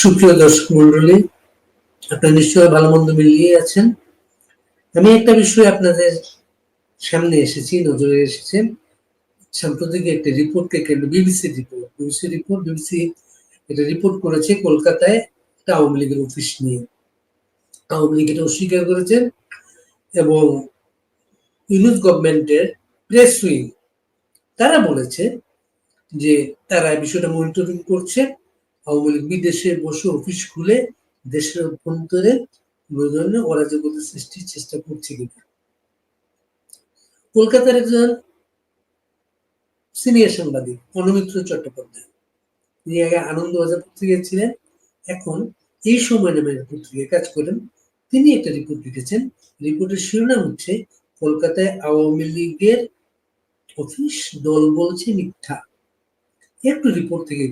সুপ্রিয় দর্শক মন্ডলী আপনারা নিশ্চয়ই ভালো মন্দ মিলিয়ে আছেন। আমি একটা বিষয় আপনাদের সামনে এসেছি, নজরে এসেছে। সাম্প্রতিক একটা রিপোর্টকে কেন্দ্র BBC report BBC report BBC এটা রিপোর্ট করেছে কলকাতায় একটা আওয়ামী লীগের অফিস নিয়ে। আওয়ামী লীগ এটা অস্বীকার করেছেন এবং ইউনুস গভর্নমেন্টের প্রেস উইং তারা বলেছে যে তারা এই বিষয়টা মনিটরিং করছে। আওয়ামী লীগ বিদেশে বসে অফিস খুলে দেশের অভ্যন্তরে ধরনের অরাজকতা সৃষ্টির চেষ্টা করছে কিনা। কলকাতার একজন সিনিয়র সাংবাদিক, অনুমিত্র চট্টোপাধ্যায়। তিনি আগে আনন্দবাজার পত্রিকায় ছিলেন, এখন এই সময় নামের পত্রিকায় কাজ করেন। তিনি একটা রিপোর্ট লিখেছেন। রিপোর্টের শিরোনাম হচ্ছে, কলকাতায় আওয়ামী লীগের অফিস দল বলছে মিথ্যা। একটু রিপোর্ট থেকে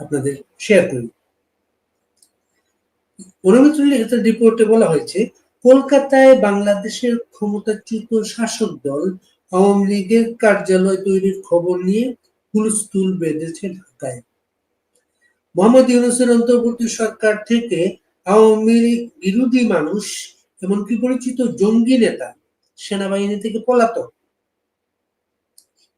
আপনাদের শেয়ার করি অনুমিত্র লিখিত রিপোর্টে বলা হয়েছে, কলকাতায় বাংলাদেশের ক্ষমতাচ্যুত শাসক দল আওয়ামী লীগের কার্যালয় তৈরির খবর নিয়ে হুলস্থুল বেঁধেছে ঢাকায়। মোহাম্মদ ইউনুসের অন্তর্বর্তী সরকার থেকে আওয়ামী লীগ বিরোধী মানুষ, এমনকি পরিচিত জঙ্গি নেতা, সেনাবাহিনী থেকে পলাতক।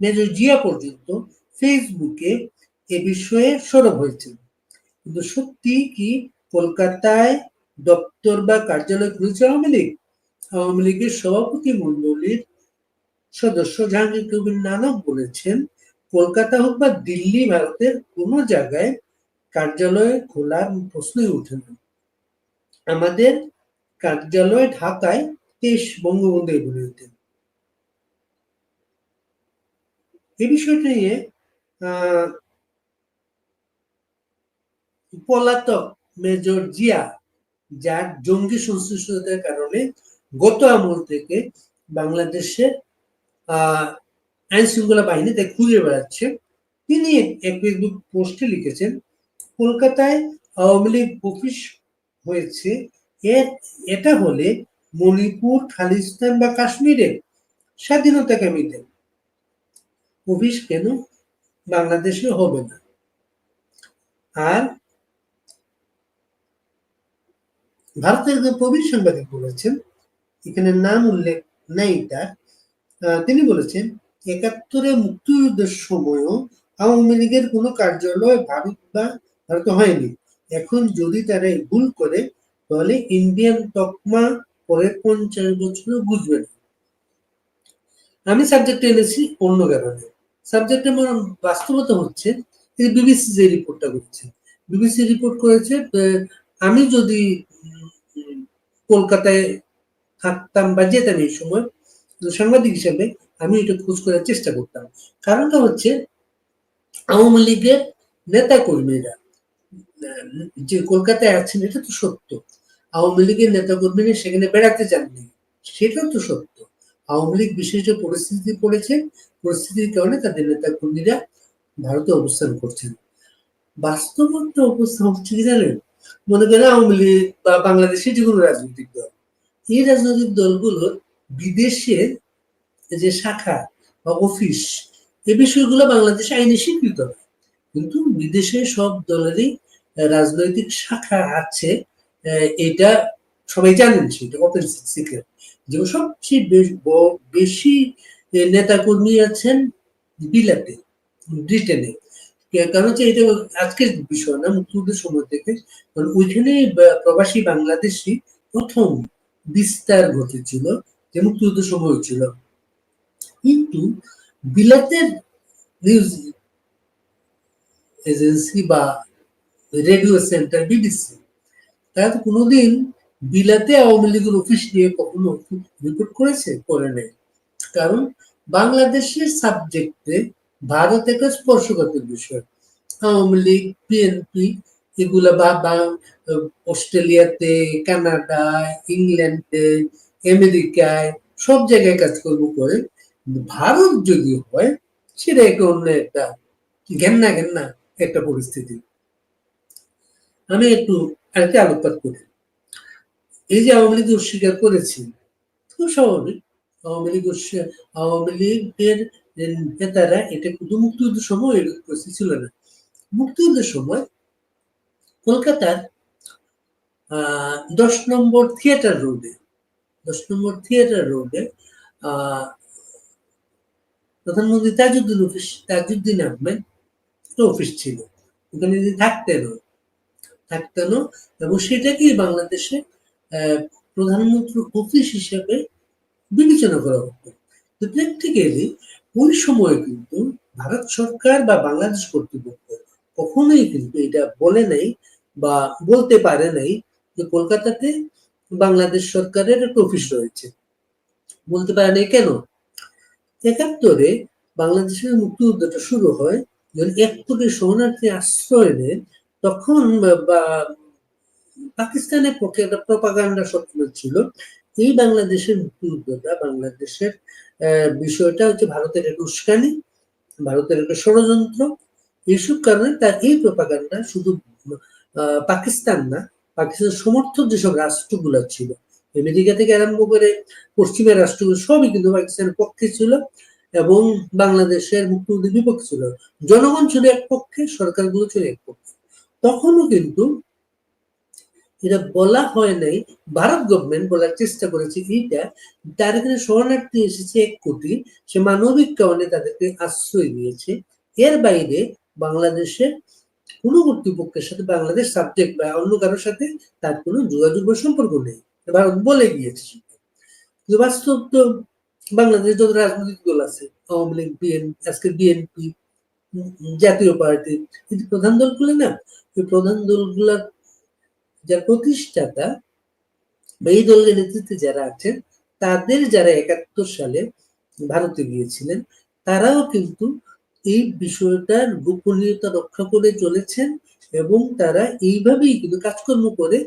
মেজর জিয়া পর্যন্ত ফেসবুকে এ বিষয়ে সরব হয়েছে কিন্তু সত্যি কি কলকাতায় দপ্তর বা কার্যালয় খুলেছে আওয়ামী লীগ? আওয়ামী লীগের সভাপতি মন্ডলীর সদস্য জাহাঙ্গীর কবির নানক বলেছেন, কলকাতা হোক বা দিল্লি, ভারতের কোন জায়গায় কার্যালয় খোলার প্রশ্নই ওঠে না। আমাদের কার্যালয় ঢাকায় তেইশ বঙ্গবন্ধু দিতেন এই বিষয়টা নিয়ে পলাতক মেজর জিয়া, যার জঙ্গি সংশ্লিষ্টতার কারণে গত আমল থেকে বাংলাদেশের আইন শৃঙ্খলা বাহিনীতে খুঁজে বেড়াচ্ছে। তিনি এক ফেসবুক পোস্টে লিখেছেন, কলকাতায় আওয়ামী লীগ অফিস হয়েছে। এটা হলে মণিপুর, খালিস্তান বা কাশ্মীরে স্বাধীনতাকামীদের অফিস কেন? বাংলাদেশে হবে না। আর ভারতের একজন প্রবীণ সাংবাদিক বলেছেন, এখানে নাম উল্লেখ নেই তার তিনি বলেছেন, একাত্তরে মুক্তিযুদ্ধের সময়ও আওয়ামী লীগের কোনো কার্যালয় ভারত বা ভারতে হয়নি। এখন যদি তারা ভুল করে, তাহলে ইন্ডিয়ান তকমা পরের পঞ্চাশ বছরও বুঝবে না। আমি সাবজেক্ট এনেছি অন্য কারণে। সাবজেক্ট আমার বাস্তবতা হচ্ছে বিবিসি যে রিপোর্টটা করছে। বিবিসি রিপোর্ট করেছে আমি যদি কলকাতায় থাকতাম বা যেতাম এই সময় সাংবাদিক হিসাবে আমি এটা খোঁজ করার চেষ্টা করতাম। কারণটা হচ্ছে, আওয়ামী লীগের নেতা কর্মীরা যে কলকাতায় আছেন, এটা তো সত্য। আওয়ামী লীগের নেতা কর্মীরা সেখানে বেড়াতে যাননি, সেটাও তো সত্য। আওয়ামী লীগ বিশেষ পরিস্থিতি পড়েছে, পরিস্থিতির কারণে তাদের নেতা কর্মীরা ভারতে অবস্থান করছেন। বাস্তবত অবস্থা হচ্ছে কি জানেন? মনে করেন আওয়ামী লীগ বা বাংলাদেশের যে কোনো রাজনৈতিক দল, এই রাজনৈতিক দলগুলোর বিদেশের যে শাখা বা অফিস, এ বিষয়গুলো বাংলাদেশে আইনে স্বীকৃত না কিন্তু বিদেশে সব দলেরই রাজনৈতিক শাখা আছে এটা সবাই জানেন, সেটা ওপেন সিক্রেট যে সবচেয়ে বেশি নেতা কর্মী আছেন বিলাতে, ব্রিটেনে। কারণ হচ্ছে এটা আজকের বিষয় না, মুক্তিযুদ্ধের সময় থেকে। কারণ ওইখানে প্রবাসী বাংলাদেশি প্রথম বিস্তার ঘটেছিল, যে মুক্তিযুদ্ধের সময় হয়েছিল। কিন্তু বিলাতের নিউজ এজেন্সি বা রেডিও সেন্টার বিবিসি তারা তো কোনোদিন বিলাতে আওয়ামী লীগের অফিস নিয়ে কখনো রিপোর্ট করেছে? করে নেই। কারণ বাংলাদেশের সাবজেক্টে ভারত একটা স্পর্শকাতর বিষয়। আওয়ামী লীগ বিএনপি এগুলা বা অস্ট্রেলিয়াতে, কানাডায়, ইংল্যান্ডে, আমেরিকায় সব জায়গায় কাজকর্ম করে। ভারত যদি হয়, সেটা একটা অন্য একটা ঘেন্না ঘেন্না একটা পরিস্থিতি। আমি একটু আরেকটা আলোকপাত করি। এই যে আওয়ামী লীগ অস্বীকার করেছি, খুব স্বাভাবিক। আওয়ামী লীগ আওয়ামী লীগের নেতারা এটা শুধু মুক্তিযুদ্ধের সময় এরকম পরিস্থিতি ছিল না। মুক্তিযুদ্ধের সময় কলকাতার দশ নম্বর থিয়েটার রোডে, দশ নম্বর থিয়েটার রোডে প্রধানমন্ত্রী তাজউদ্দিন অফিস, তাজউদ্দিন আহমেদ একটা অফিস ছিল। ওখানে তিনি থাকতেন থাকতেনও এবং সেটাকেই বাংলাদেশে প্রধানমন্ত্রীর অফিস হিসেবে বিবেচনা করা হতো। প্র্যাকটিক্যালি ওই সময় কিন্তু ভারত সরকার বা বাংলাদেশ কর্তৃপক্ষ কখনোই কিন্তু এটা বলে নাই বা বলতে পারে নাই যে কলকাতাতে বাংলাদেশ সরকারের একটা অফিস রয়েছে। বলতে পারে নাই কেন? একাত্তরে বাংলাদেশের মুক্তিযুদ্ধটা শুরু হয় যখন এক কোটি শরণার্থী আশ্রয় নেয় তখন বা পাকিস্তানের পক্ষে একটা প্রপাগান্ডা সবসময় ছিল। এই বাংলাদেশের মুক্তিযুদ্ধটা বাংলাদেশের আহ, বিষয়টা হচ্ছে ভারতের একটা উস্কানি, ভারতের একটা ষড়যন্ত্র। এইসব কারণে তার এই প্রপাগান্ডা শুধু পাকিস্তান না, পাকিস্তানের সমর্থক যেসব রাষ্ট্রগুলো ছিল, আমেরিকা থেকে আরম্ভ করে পশ্চিমের রাষ্ট্রগুলো, সবই কিন্তু পাকিস্তানের পক্ষে ছিল এবং বাংলাদেশের মুক্তিযুদ্ধের বিপক্ষে ছিল। জনগণ ছিল এক পক্ষে, সরকারগুলো ছিল এক পক্ষে। তখনও কিন্তু এটা বলা হয় নাই, ভারত গভর্নমেন্ট বলার চেষ্টা করেছে এইটা, তার এখানে শরণার্থী এসেছে এক কোটি, সে মানবিক কারণে তাদেরকে আশ্রয় দিয়েছে। এর বাইরে বাংলাদেশের কোনো কর্তৃপক্ষের সাথে বাংলাদেশ সাবজেক্ট বা অন্য কারোর সাথে তার কোনো যোগাযোগ বা সম্পর্ক নেই। ভারত বলে গিয়েছে বাস্তব তো বাংলাদেশ যত রাজনৈতিক দল আছে, আওয়ামী লীগ বিএনপি আজকে বিএনপি জাতীয় পার্টি প্রধান দলগুলো না, এই প্রধান দলগুলার যার প্রতিষ্ঠাতা বা এই দলের নেতৃত্বে যারা আছেন, তাদের যারা একাত্তর সালে ভারতে গিয়েছিলেন, তারাও কিন্তু এই বিষয়টার গোপনীয়তা রক্ষা করে চলেছেন এবং তারা এইভাবেই কিন্তু কাজকর্ম করে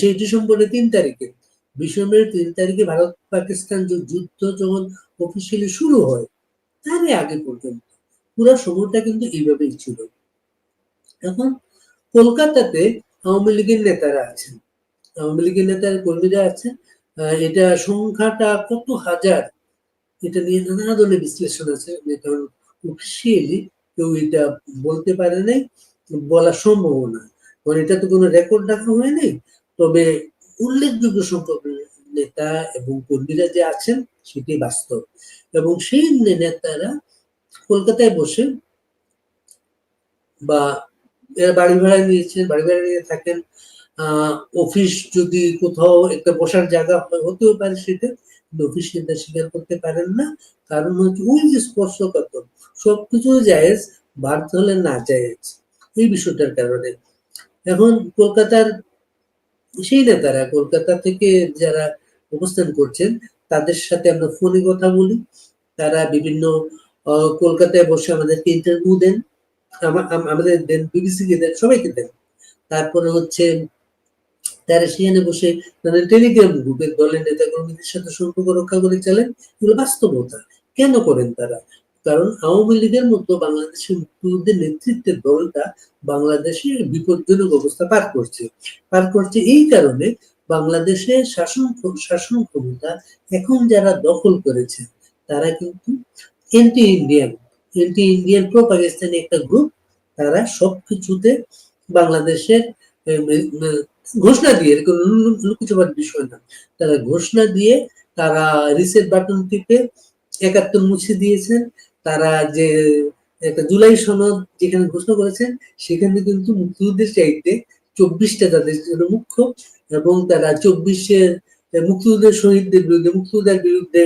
সেই ডিসেম্বরের তিন তারিখে। ডিসেম্বরের তিন তারিখে ভারত পাকিস্তান যুদ্ধ যখন অফিসিয়ালি শুরু হয়, তারই আগে পর্যন্ত পুরো সময়টা কিন্তু এইভাবেই ছিল। এখন কলকাতাতে আওয়ামী লীগের নেতারা আছেন। আওয়ামী লীগের নেতার কর্মীরা আছেন। এটা সংখ্যাটা কত হাজার, এটা নিয়ে নানা ধরনের বিশ্লেষণ আছে। কারণ অফিসিয়ালি কেউ এটা বলতে পারে নাই, বলা সম্ভব না। কারণ এটা তো কোনো রেকর্ড রাখা হয় নাই। তবে উল্লেখযোগ্য সংখ্যক নেতা এবং কর্মীরা যে আছেন, সেটি বাস্তব। এবং সেই নেতারা কলকাতায় বসে বা বাড়ি ভাড়া নিয়েছেন বাড়ি ভাড়া নিয়ে থাকেন। অফিস যদি কোথাও একটা বসার জায়গা হতেও পারে সেটা, কিন্তু অফিস সেটা স্বীকার করতে পারেন না। কারণ হচ্ছে ওই যে স্পর্শকাতর, সবকিছু জায়েজ, বাধ্য হলে না জায়েজ। এই বিষয়টার কারণে। এখন কলকাতার সেই নেতারা, কলকাতা থেকে যারা অবস্থান করছেন, তাদের সাথে আমরা ফোনে কথা বলি। তারা বিভিন্ন কলকাতায় বসে আমাদেরকে ইন্টারভিউ দেন। আমাদের দেন বিবিসিকে দেন, সবাইকে দেন। তারপরে হচ্ছে তারা সেখানে বসে তাদের টেলিগ্রাম গ্রুপের দলের নেতা কর্মীদের সাথে সম্পর্ক রক্ষা করে চলেন। এগুলো বাস্তবতা। কেন করেন তারা? কারণ আওয়ামী লীগের মতো বাংলাদেশের মুক্তিযুদ্ধের নেতৃত্বের দলটা বাংলাদেশে বিপজ্জনক অবস্থা পার করছে। পার করছে এই কারণে বাংলাদেশের শাসন শাসন ক্ষমতা এখন যারা দখল করেছে, তারা কিন্তু anti Indian anti Indian pro Pakistani একটা গ্রুপ তারা সবকিছুতে বাংলাদেশের ঘোষণা দিয়ে লুকোচুপার বিষয় না। তারা ঘোষণা দিয়ে, তারা রিসেট বাটন টিপে একাত্তর মুছে দিয়েছেন। তারা যে, একটা জুলাই সনদ যেখানে ঘোষণা করেছেন, সেখানে কিন্তু মুক্তিযুদ্ধের চাইতে চব্বিশটা তাদের জন্য মুখ্য এবং তারা চব্বিশের মুক্তিযুদ্ধের শহীদদের বিরুদ্ধে, মুক্তিযুদ্ধের বিরুদ্ধে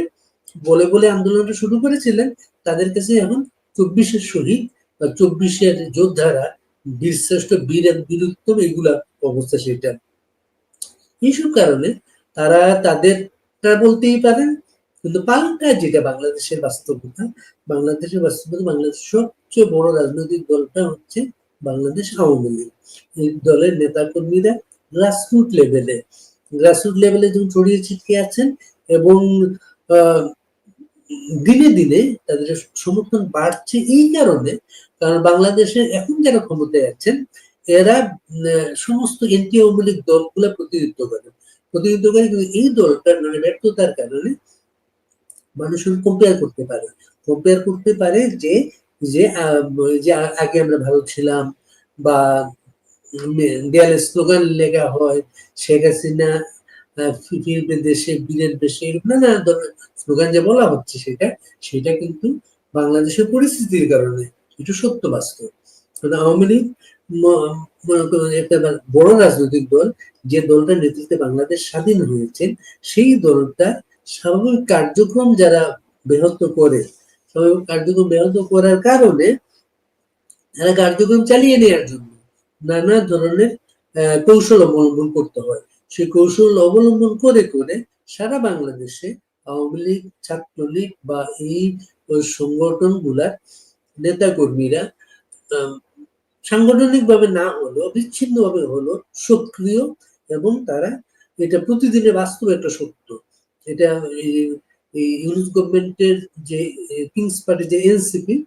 বলে বলে আন্দোলনটা শুরু করেছিলেন। তাদের কাছে এখন চব্বিশের শহীদ বা চব্বিশের যোদ্ধারা বীরশ্রেষ্ঠ বীর এবং বীরুত্তম এগুলা অবস্থা সেটা। এইসব কারণে তারা তাদের বলতেই পারেন, কিন্তু পাল্টা যেটা বাংলাদেশের বাস্তবতা বাংলাদেশের বাস্তবতা, বাংলাদেশের সবচেয়ে বড় রাজনৈতিক দলটা হচ্ছে বাংলাদেশ আওয়ামী লীগ। এই দলের নেতা কর্মীরা গ্রাসরুট লেভেলে গ্রাসরুট লেভেলে যখন ছড়িয়ে ছিটিয়ে আছেন এবং দিনে দিনে তাদের সমর্থন বাড়ছে এই কারণে, কারণ বাংলাদেশে এখন যারা ক্ষমতায় আছেন, এরা সমস্ত এনটি আওয়ামী লীগ দলগুলো প্রতিনিধিত্ব করে। প্রতিনিধিত্ব করে কিন্তু এই দলটার মানে ব্যর্থতার কারণে মানুষ কম্পেয়ার করতে পারে। কম্পেয়ার করতে পারে যে যে যে আগে আমরা ভালো ছিলাম বা দেয়ালে স্লোগান লেখা হয়, শেখ হাসিনা ফিরবে দেশে বীরের দেশে এরকম নানা ধরনের স্লোগান যে বলা হচ্ছে সেটা সেটা কিন্তু বাংলাদেশের পরিস্থিতির কারণে এটা সত্য বাস্তব। আওয়ামী লীগ একটা বড় রাজনৈতিক দল যে দলটার নেতৃত্বে বাংলাদেশ স্বাধীন হয়েছে, সেই দলটা স্বাভাবিক কার্যক্রম যারা ব্যাহত করে, স্বাভাবিক কার্যক্রম ব্যাহত করার কারণে তারা কার্যক্রম চালিয়ে নেওয়ার জন্য নানা ধরনের কৌশল অবলম্বন করতে হয়। সেই কৌশল অবলম্বন করে করে সারা বাংলাদেশে আওয়ামী লীগ, ছাত্রলীগ বা এই সংগঠনগুলার নেতা কর্মীরা সাংগঠনিক ভাবে না হলেও বিচ্ছিন্ন ভাবে হলো সক্রিয় এবং তারা এটা প্রতিদিনের বাস্তব একটা সত্য। এটা এই- ইউনিট গভর্নমেন্টের যে কিংস পার্টি যে এনসিপি,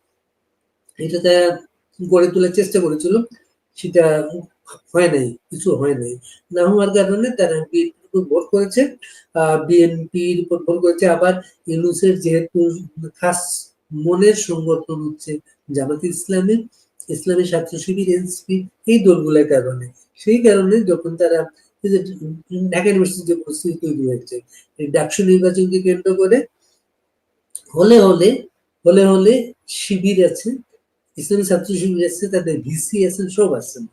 এটা তারা গড়ে তোলার চেষ্টা করেছিল, সেটা হয় নাই, কিছু হয় নাই। না হওয়ার কারণে তারা বিএনপির ভোট করেছে। বিএনপির উপর ভোট করেছে। আবার ইউনুসের যেহেতু খাস মনের সংগঠন হচ্ছে জামাত ইসলামী ইসলামী ছাত্র শিবির, এনসিপি, এই দলগুলোর কারণে। সেই কারণে যখন তারা ঢাকা ইউনিভার্সিটি যে পরিস্থিতি তৈরি হয়েছে, এই ডাকসু নির্বাচনকে কেন্দ্র করে হলে হলে হলে হলে শিবির আছে, ইসলামী ছাত্র শিবির আছে, তাদের ভিসি আছেন, সব আছেন।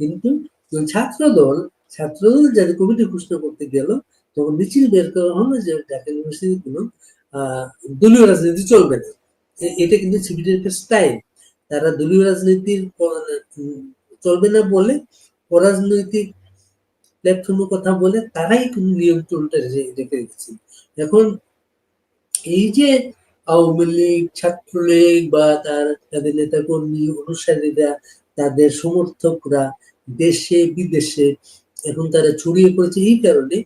কিন্তু যখন ছাত্র দল ছাত্র দল যাদের কমিটি ঘোষণা করতে গেল, তখন মিছিল বের করা হলো যে ঢাকা ইউনিভার্সিটি কোনো দলীয় রাজনীতি চলবে না। এটা কিন্তু শিবিরের একটা স্টাইল তারা দলীয় রাজনীতির চলবে না বলে অরাজনৈতিক প্ল্যাটফর্মের কথা বলে, তারাই কিন্তু নিয়ন্ত্রণটা রেখে রেখেছে এখন এই যে আওয়ামী লীগ, ছাত্রলীগ বা তার, তাদের নেতা কর্মী অনুসারীরা তাদের সমর্থকরা দেশে, বিদেশে এখন তারা ছড়িয়ে পড়েছে। এই কারণে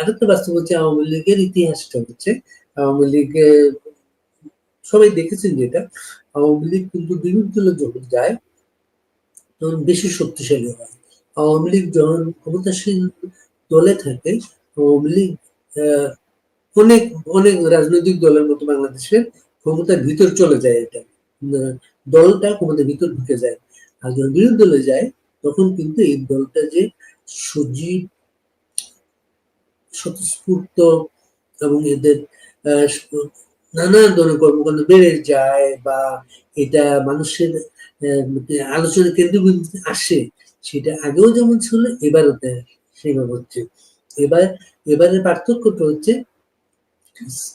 আরেকটা বাস্তব হচ্ছে আওয়ামী লীগের ইতিহাসটা হচ্ছে, আওয়ামী লীগে সবাই দেখেছেন যেটা, আওয়ামী লীগ কিন্তু বিরোধী দলে যখন যায়, তখন বেশি শক্তিশালী হয়। আওয়ামী লীগ যখন ক্ষমতাসীন দলে থাকে, আওয়ামী লীগ অনেক অনেক রাজনৈতিক দলের মতো বাংলাদেশের ক্ষমতার ভিতর চলে যায় এটা। দলটা ক্ষমতার ভিতর ঢুকে যায়। আর বিরোধী দলে যায়, তখন কিন্তু এই দলটা যে সজীব, স্বতঃস্ফূর্ত এবং এদের নানা ধরনের কর্মকাণ্ড বেড়ে যায় বা এটা মানুষের আলোচনা কেন্দ্রবিন্দুতে আসে, সেটা আগেও যেমন ছিল, এবারও সেইভাবে হচ্ছে। এবার, এবারের পার্থক্যটা হচ্ছে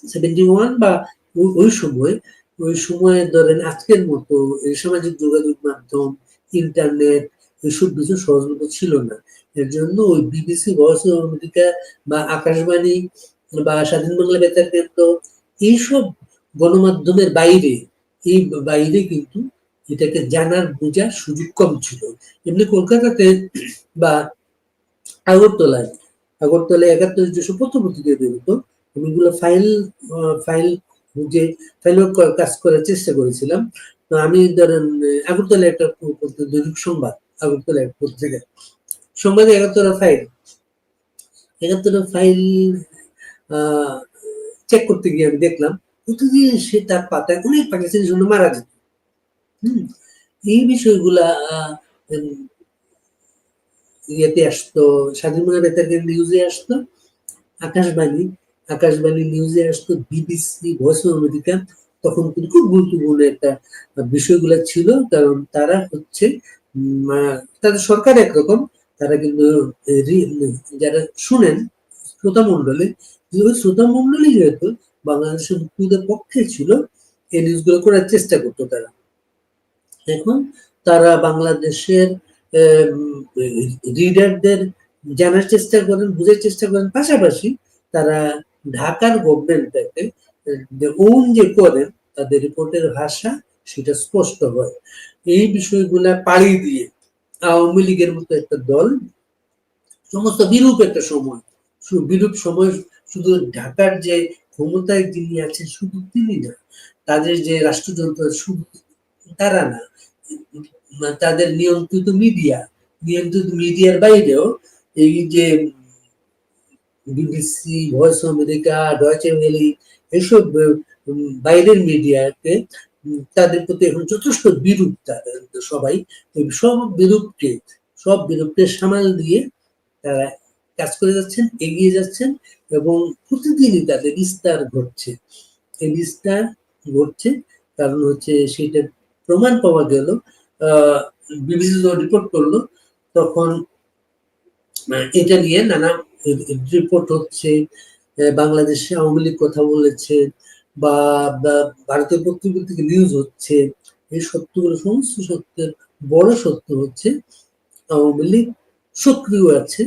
সেভেন্টি ওয়ান বা ওই- ওই সময় ওই সময় ধরেন আজকের মতো এই সামাজিক যোগাযোগ মাধ্যম ইন্টারনেট এসব কিছু সহজলভ্য ছিল না। এর জন্য ওই বিবিসি ভয়েস অফ আমেরিকা বা আকাশবাণী বা স্বাধীন বাংলা বেতার কেন্দ্র এইসব গণমাধ্যমের বাইরে, এই বাইরে কিন্তু এটাকে জানার, বোঝার সুযোগ কম ছিল। এমনি কলকাতাতে বা আগরতলায় আগরতলায় একাত্তর যেসব পত্রপত্রিকা বেরোতো অনেকগুলো ফাইল ফাইল যে ফাইল কাজ করার চেষ্টা করেছিলাম। তো আমি ধরেন আগরতলা একটা দৈনিক সংবাদ, আগরতলা এক পত্রিকা সংবাদে একাত্তর ফাইল। একাত্তর ফাইল চেক করতে গিয়ে আমি দেখলাম, প্রতিদিন সে তার পাতায় অনেক পাকিস্তানি জন্য মারা যেত হুম, এই বিষয়গুলা ইয়েতে আসতো, স্বাধীন বাংলা বেতার নিউজে আসতো, আকাশবাণী আকাশবাণী নিউজে আসতো বিবিসি ভয়েস অফ আমেরিকা তখন কিন্তু খুব গুরুত্বপূর্ণ একটা বিষয়গুলো ছিল, কারণ তারা হচ্ছে তাদের সরকার একরকম, তারা কিন্তু যারা শুনেন শ্রোতা মন্ডলী শ্রোতা মন্ডলী যেহেতু বাংলাদেশের মুক্তিযুদ্ধের পক্ষে ছিল, এই নিউজগুলো করার চেষ্টা করতো তারা। এখন তারা বাংলাদেশের রিডারদের জানার চেষ্টা করেন, বুঝার চেষ্টা করেন, পাশাপাশি তারা ঢাকার গভর্নমেন্টটাকে ওন যে করেন তাদের রিপোর্টের ভাষা সেটা স্পষ্ট হয়। এই বিষয়গুলা পাড়ি দিয়ে আওয়ামী লীগের মতো একটা দল, সমস্ত বিরূপ একটা সময় বিরূপ সময় শুধু ঢাকার যে ক্ষমতায় যিনি আছেন শুধু তিনি না, তাদের যে রাষ্ট্রযন্ত্র শুধু তারা না তাদের নিয়ন্ত্রিত মিডিয়া, নিয়ন্ত্রিত মিডিয়ার বাইরেও এই যে BBC, voice of America, Deutsche এসব বাইরের মিডিয়াকে তাদের প্রতি এখন যথেষ্ট বিরূপ সবাই। সব বিরূপকে, সব বিরোধের সামাল দিয়ে তারা কাজ করে যাচ্ছেন, এগিয়ে যাচ্ছেন এবং প্রতিদিনই তাদের বিস্তার ঘটছে। এই বিস্তার ঘটছে কারণ হচ্ছে সেটা প্রমাণ পাওয়া গেল বিবিসি রিপোর্ট করল, তখন এটা নিয়ে নানা রিপোর্ট হচ্ছে বাংলাদেশে আওয়ামী লীগ কথা বলেছে বা ভারতীয় পত্রিকা থেকে নিউজ হচ্ছে, এই সত্যগুলো, সমস্ত সত্যের বড় সত্য হচ্ছে আওয়ামী লীগ সক্রিয় আছে।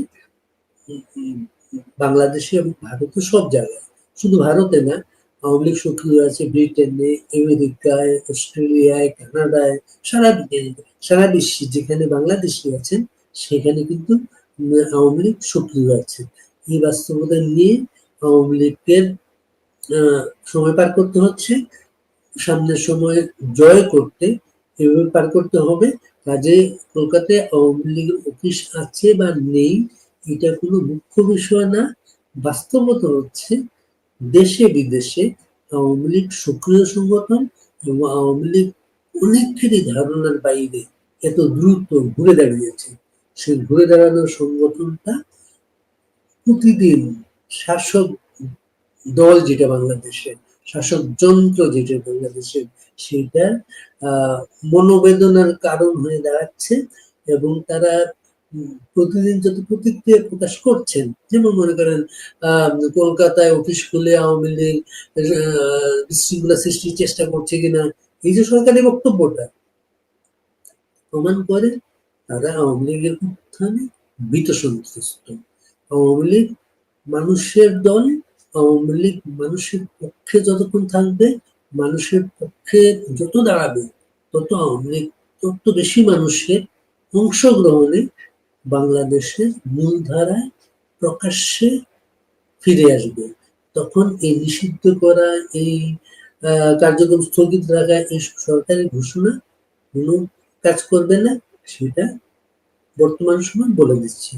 বাংলাদেশে এবং ভারতে সব জায়গায়। শুধু ভারতে না, আওয়ামী লীগ সক্রিয় আছে ব্রিটেনে, আমেরিকায়, অস্ট্রেলিয়ায়, কানাডায়, সারা সারা বিশ্বে যেখানে বাংলাদেশি আছেন, সেখানে কিন্তু আওয়ামী লীগ সক্রিয় আছে। এই বাস্তবতা নিয়ে আওয়ামী লীগের সময় পার করতে হচ্ছে। সামনের সময় জয় করতে এভাবে পার করতে হবে। কাজে কলকাতায় আওয়ামী লীগের অফিস আছে বা নেই, এটা কোনো মুখ্য বিষয় না। বাস্তবতা হচ্ছে দেশে বিদেশে আওয়ামী লীগ সক্রিয় সংগঠন এবং আওয়ামী লীগ অনেকেরই ধারণার বাইরে এত দ্রুত ঘুরে দাঁড়িয়েছে। সেই ঘুরে দাঁড়ানোর সংগঠনটা প্রতিদিন শাসক দল যেটা বাংলাদেশে, শাসক যন্ত্র যেটা বাংলাদেশে, সেটা মনোবেদনার কারণ হয়ে দাঁড়াচ্ছে এবং তারা প্রতিদিন যত প্রতিক্রিয়া প্রকাশ করছেন, যেমন মনে করেন কলকাতায় অফিস খুলে আওয়ামী লীগ বিশৃঙ্খলা সৃষ্টির চেষ্টা করছে কিনা, এই যে সরকারি বক্তব্যটা, প্রমাণ করে তারা আওয়ামী লীগের উত্থানে ভীত সন্ত্রস্ত আওয়ামী লীগ মানুষের দল আওয়ামী লীগ মানুষের পক্ষে যতক্ষণ থাকবে, মানুষের পক্ষে যত দাঁড়াবে, তত আওয়ামী লীগ, তত বেশি মানুষের অংশগ্রহণে বাংলাদেশের মূলধারায় প্রকাশ্যে ফিরে আসবে। তখন এই নিষিদ্ধ করা, এই কার্যক্রম স্থগিত রাখা, এই সরকারি ঘোষণা কোনো কাজ করবে না, সেটা বর্তমান সময় বলে দিচ্ছি।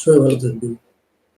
সবাই ভালো থাকবেন।